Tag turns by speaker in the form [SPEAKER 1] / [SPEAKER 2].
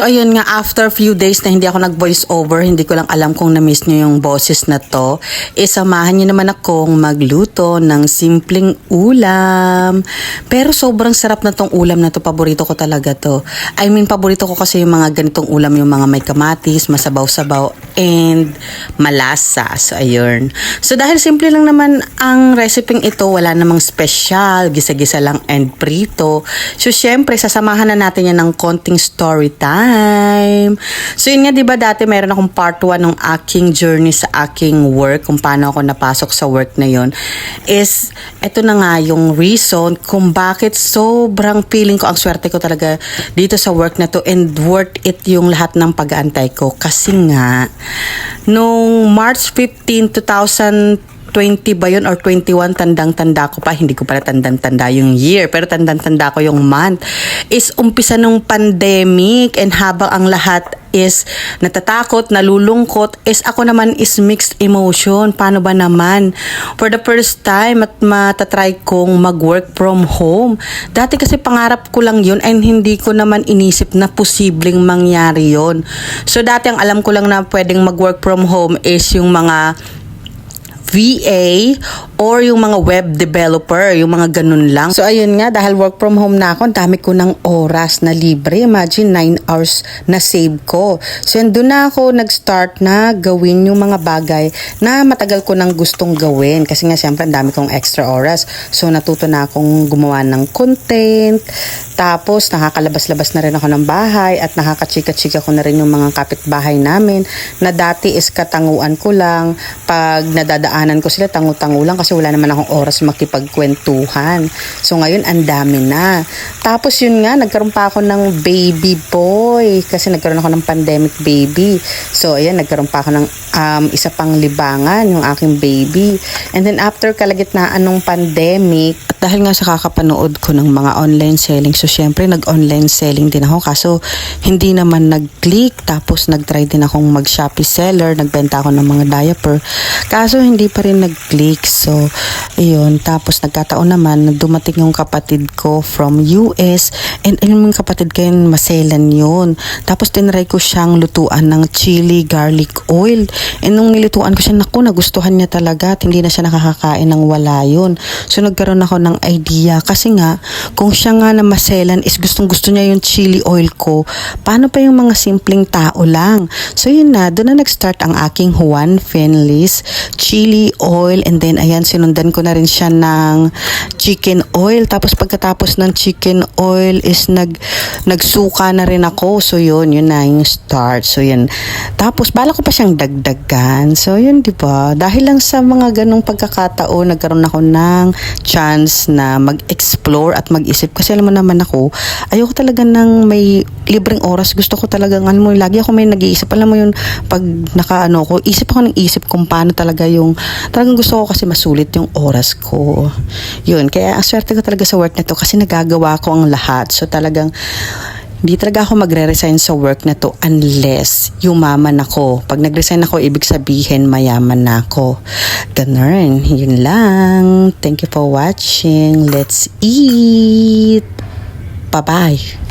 [SPEAKER 1] So ayun nga, after few days na hindi ako nag-voice over, hindi ko lang alam kung na-miss nyo yung boses na to, isamahan nyo naman akong magluto ng simpleng ulam. Pero sobrang sarap na tong ulam na to, paborito ko talaga to. I mean, paborito ko kasi yung mga ganitong ulam, yung mga may kamatis, masabaw-sabaw, and malasa. So ayun. So dahil simple lang naman ang recipe ito, wala namang special, gisa-gisa lang and prito. So syempre, sasamahan na natin yan ng konting story time. So yun nga, di ba dati meron akong part 1 ng aking journey sa aking work, kung paano ako napasok sa work na yon is, eto na nga yung reason kung bakit sobrang feeling ko, ang swerte ko talaga dito sa work na to and worth it yung lahat ng pag-aantay ko. Kasi nga, nung March 15, 2000 20 ba yun or 21 tandang-tanda ko pa. Hindi ko pala tandang-tanda yung year pero tandang-tanda ko yung month. Is umpisa nung pandemic and habang ang lahat is natatakot, nalulungkot is ako naman is mixed emotion. Paano ba naman? For the first time at matatry kong mag-work from home. Dati kasi pangarap ko lang yun and hindi ko naman inisip na posibleng mangyari yun. So dati ang alam ko lang na pwedeng mag-work from home is yung mga VA or yung mga web developer, yung mga ganun lang. So ayun nga, dahil work from home na ako, dami ko ng oras na libre. Imagine 9 hours na save ko. So yun, doon na ako nag-start na gawin yung mga bagay na matagal ko nang gustong gawin. Kasi nga siyempre, ang dami kong extra oras. So natuto na akong gumawa ng content. Tapos nakakalabas-labas na rin ako ng bahay at nakakachika-chika ko na rin yung mga kapitbahay namin na dati is katanguan ko lang pag nadadaanan ko sila tangu-tangu lang kasi wala naman akong oras makipagkwentuhan. So ngayon ang dami na. Tapos yun nga nagkaroon pa ako ng baby boy kasi nagkaroon ako ng pandemic baby. So ayan nagkaroon pa ako ng um, isa pang libangan yung aking baby. And then after kalagitnaan ng pandemic dahil nga sa kakapanood ko ng mga online selling so syempre nag-online selling din ako. Kaso hindi naman nag-click tapos nag-try din akong mag-Shopee seller nagbenta ako ng mga diaper. Kaso hindi pa rin nag-click. So ayun tapos nagkataon naman na dumating yung kapatid ko from US and yung kapatid ko yun maselan yun. Tapos tinry ko siyang lutuan ng chili garlic oil. And nung nilutuan ko siya naku nagustuhan niya talaga at hindi na siya nakakakain ng wala yun. So nagkaroon ako ng idea kasi nga kung siya nga na maselan is gustong gusto niya yung chili oil ko paano pa yung mga simpleng tao lang? So yun na doon na nag-start ang aking Juan Fenlis chili oil and then ayan sinundan ko na rin siya ng chicken oil. Tapos pagkatapos ng chicken oil is nag nagsuka na rin ako. So yun yun na yung start. So yun. Tapos bala ko pa siyang dagdagan. So yun di ba? Dahil lang sa mga ganong pagkakataon nagkaroon ako ng chance na mag-explore at mag-isip. Kasi alam mo naman ako ayoko talaga ng may libreng oras. Gusto ko talagang ano mo lagi ako may nag-iisip. Alam mo yun pag nakaano ko isip ako ng isip kung paano talaga yung talagang gusto ko kasi masulit yung oras ko yun kaya ang ko talaga sa work na to kasi nagagawa ko ang lahat so talagang hindi talaga ako magre-resign sa work na to unless yumaman ako. Pag nag-resign ako, ibig sabihin mayaman na ako. Ganun. Yun lang. Thank you for watching. Let's eat. Bye-bye.